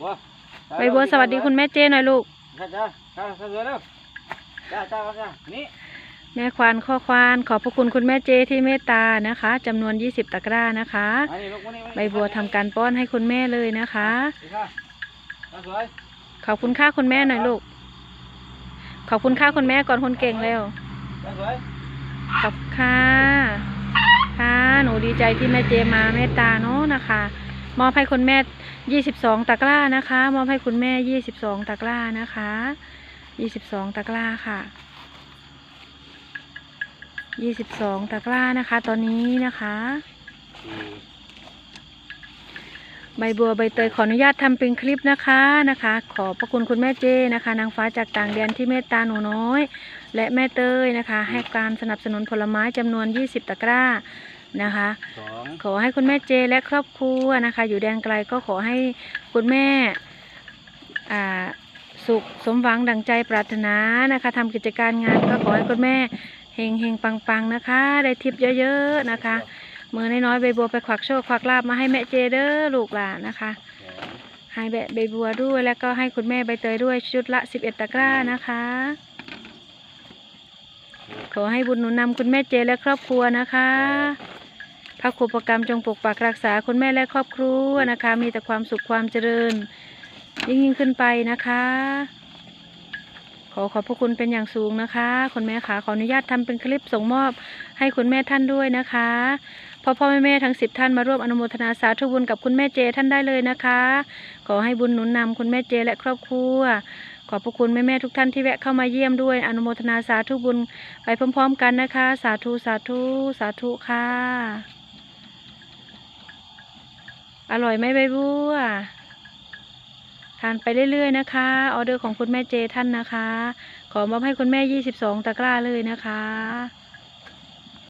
บัวใบบัวสวัสดีคุณแม่เจหน่อยลูกจ้าจ้าจ้าจ้าเร็วจ้าจ้าจ้านี่แม่ควานข้อควานขอบพระคุณคุณแม่เจที่เมตตานะคะจำนวน 20 ตะกร้านะคะอันนี้ลูกมานี่มานี่ใบบัวทำการป้อนให้คุณแม่เลยนะคะดีค่ะจ้าสวยขอบคุณค่าคุณแม่หน่อยลูก ขอบคุณค่าคุณแม่ก่อนคนเก่งเร็วจ้าสวยขอบคุณค่ะค่ะหนูดีใจที่แม่เจมาเมตตาเนาะนะคะ มอบให้คุณแม่22ตะกร้านะคะ มอบให้คุณแม่22ตะกร้านะคะ22ตะกร้าค่ะ22ตะกร้านะคะ ตอนนี้นะคะ ใบบัวใบเตยขออนุญาตทำเป็นคลิปนะคะนะคะ ขอบพระคุณคุณแม่เจนะคะ นางฟ้าจากต่างแดนที่เมตตาหนูน้อย และแม่เตยนะคะ ให้การสนับสนุนผลไม้จำนวน20ตะกร้า นะคะสองขอให้คุณแม่เจและครอบครัวนะคะ อยู่แดนไกลก็ขอให้คุณแม่อ่าสุขสมหวังดังใจปรารถนานะคะทำกิจการงานก็ขอให้คุณแม่เฮงเฮงปังปังๆนะคะ ได้ทิปเยอะๆนะคะ มือน้อยๆใบบัวไปควักโชคควักลาบมาให้แม่เจเด้อลูกหลานนะคะสองให้แบะใบบัวด้วยแล้วก็ให้คุณแม่ใบเตยด้วยชุดละ11ตะกร้านะคะ ขอให้บุญหนุนนำคุณแม่เจและครอบครัวนะคะ พระครูประกรรมจงปกปักรักษาคุณแม่และครอบครัวนะคะ มีแต่ความสุขความเจริญ ยิ่งยิ่งขึ้นไปนะคะ ขอขอบพระคุณเป็นอย่างสูงนะคะ คุณแม่ขาขออนุญาตทำเป็นคลิปส่งมอบให้คุณแม่ท่านด้วยนะคะพ่อพ่อแม่แม่ทั้งสิบท่านมาร่วมอนุโมทนาสาธุบุญกับคุณแม่เจท่านได้เลยนะคะ ขอให้บุญหนุนนำคุณแม่เจและครอบครัวขอบพระคุณแม่แม่ทุกท่านที่แวะเข้ามาเยี่ยมด้วยอนุโมทนาสาธุบุญไปพร้อมๆกันนะคะ สาธุสาธุสาธุค่ะ อร่อยไหมใบบัวทานไปเรื่อย ๆ นะคะออเดอร์ของคุณแม่เจท่านนะคะ ขอมอบให้คุณแม่ 22 ตะกร้าเลยนะคะ